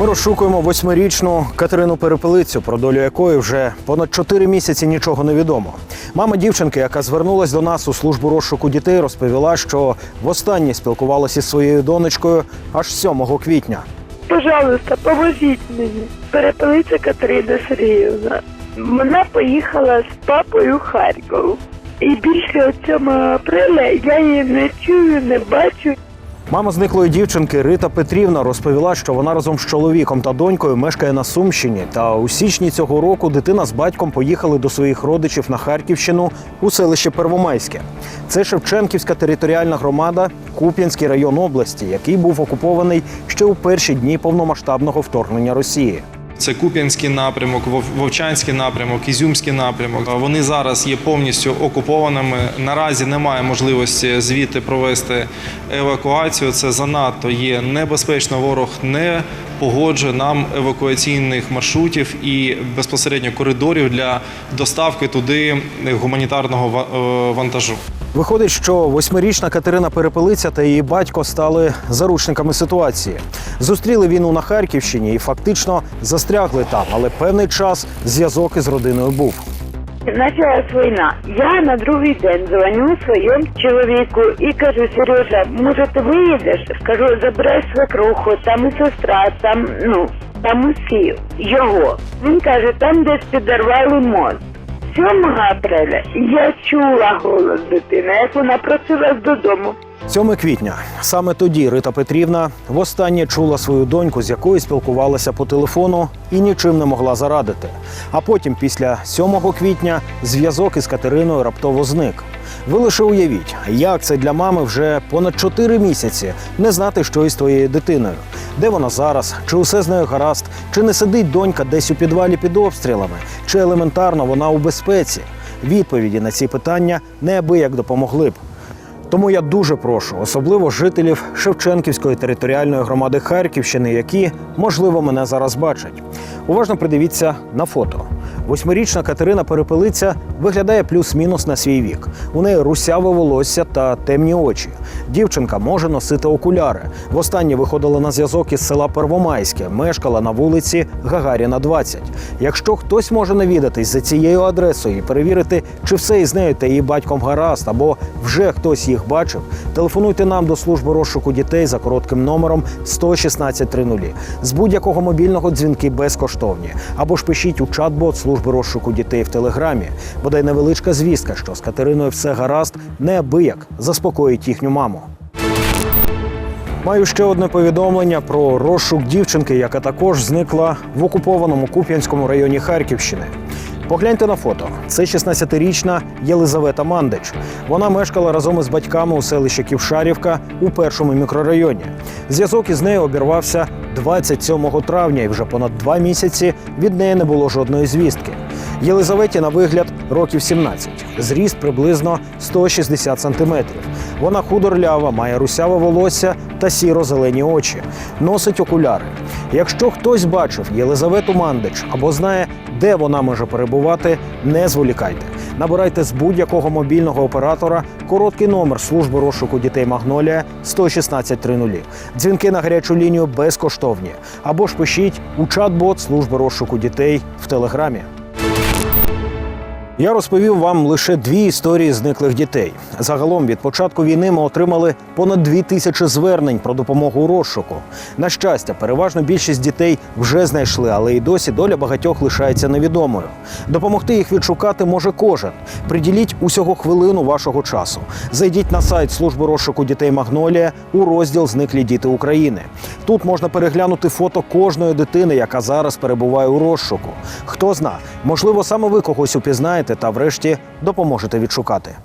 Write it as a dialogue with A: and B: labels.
A: Ми розшукуємо восьмирічну Катерину Перепелицю, про долю якої вже понад чотири місяці нічого не відомо. Мама дівчинки, яка звернулась до нас у службу розшуку дітей, розповіла, що востаннє спілкувалася зі своєю донечкою аж 7 квітня.
B: Пожалуйста, поможіть мені. Перепелиця Катерина Сергіївна. Вона поїхала з папою в Харків. І більше 7 апреля я її не чую, не бачу.
A: Мама зниклої дівчинки Рита Петрівна розповіла, що вона разом з чоловіком та донькою мешкає на Сумщині. Та у січні цього року дитина з батьком поїхали до своїх родичів на Харківщину у селище Первомайське. Це Шевченківська територіальна громада, Куп'янський район області, який був окупований ще у перші дні повномасштабного вторгнення Росії.
C: Це Куп'янський напрямок, Вов- Вовчанський напрямок, Ізюмський напрямок. Вони зараз є повністю окупованими. Наразі немає можливості звідти провести евакуацію. Це занадто є небезпечно. Ворог не погоджує нам евакуаційних маршрутів і безпосередньо коридорів для доставки туди гуманітарного е, вантажу.
A: Виходить, що восьмирічна Катерина Перепелиця та її батько стали заручниками ситуації. Зустріли війну на Харківщині і фактично застрягли там, але певний час зв'язок із родиною був.
B: Почалась війна. Я на другий день дзвоню своєму чоловіку і кажу, Сережа, може ти виїдеш? Кажу, забирай свекруху, там і сестра, там, ну, там усі його. Він каже, там десь підірвали мост. 7 апреля я чула голос дитини, як вона просилась додому.
A: 7 квітня. Саме тоді Рита Петрівна востаннє чула свою доньку, з якою спілкувалася по телефону і нічим не могла зарадити. А потім, після 7 квітня, зв'язок із Катериною раптово зник. Ви лише уявіть, як це для мами вже понад 4 місяці не знати, що із твоєю дитиною. Де вона зараз? Чи усе з нею гаразд? Чи не сидить донька десь у підвалі під обстрілами? Чи елементарно вона у безпеці? Відповіді на ці питання неабияк допомогли б. Тому я дуже прошу, особливо жителів Шевченківської територіальної громади Харківщини, які, можливо, мене зараз бачать. Уважно придивіться на фото. Восьмирічна Катерина Перепелиця виглядає плюс-мінус на свій вік. У неї русяве волосся та темні очі. Дівчинка може носити окуляри. Востаннє виходила на зв'язок із села Первомайське, мешкала на вулиці Гагаріна, 20. Якщо хтось може навідатись за цією адресою і перевірити, чи все із нею та її батьком гаразд, або вже хтось їх бачив, телефонуйте нам до служби розшуку дітей за коротким номером 11630. З будь-якого мобільного дзвінки безкоштовні. Або ж пишіть у чат-бот служби розшуку дітей в телеграмі. Бодай невеличка звістка, що з Катериною все гаразд, неабияк заспокоїть їхню маму. Маю ще одне повідомлення про розшук дівчинки, яка також зникла в окупованому Куп'янському районі Харківщини. Погляньте на фото. Це 16-річна Єлизавета Мандич. Вона мешкала разом із батьками у селищі Ківшарівка у першому мікрорайоні. Зв'язок із нею обірвався 27 травня, і вже понад два місяці від неї не було жодної звістки. Єлизаветі на вигляд років 17, зріст приблизно 160 сантиметрів. Вона худорлява, має русяве волосся та сіро-зелені очі, носить окуляри. Якщо хтось бачив Єлизавету Мандич або знає, де вона може перебувати, не зволікайте. Набирайте з будь-якого мобільного оператора короткий номер служби розшуку дітей Магнолія 11630. Дзвінки на гарячу лінію безкоштовні. Або ж пишіть у чат-бот служби розшуку дітей в телеграмі. Я розповів вам лише дві історії зниклих дітей. Загалом від початку війни ми отримали понад дві тисячі звернень про допомогу у розшуку. На щастя, переважно більшість дітей вже знайшли, але і досі доля багатьох лишається невідомою. Допомогти їх відшукати може кожен. Приділіть усього хвилину вашого часу. Зайдіть на сайт служби розшуку дітей Магнолія у розділ Зниклі діти України. Тут можна переглянути фото кожної дитини, яка зараз перебуває у розшуку. Хто зна, можливо, саме ви когось упізнаєте та врешті допоможете відшукати.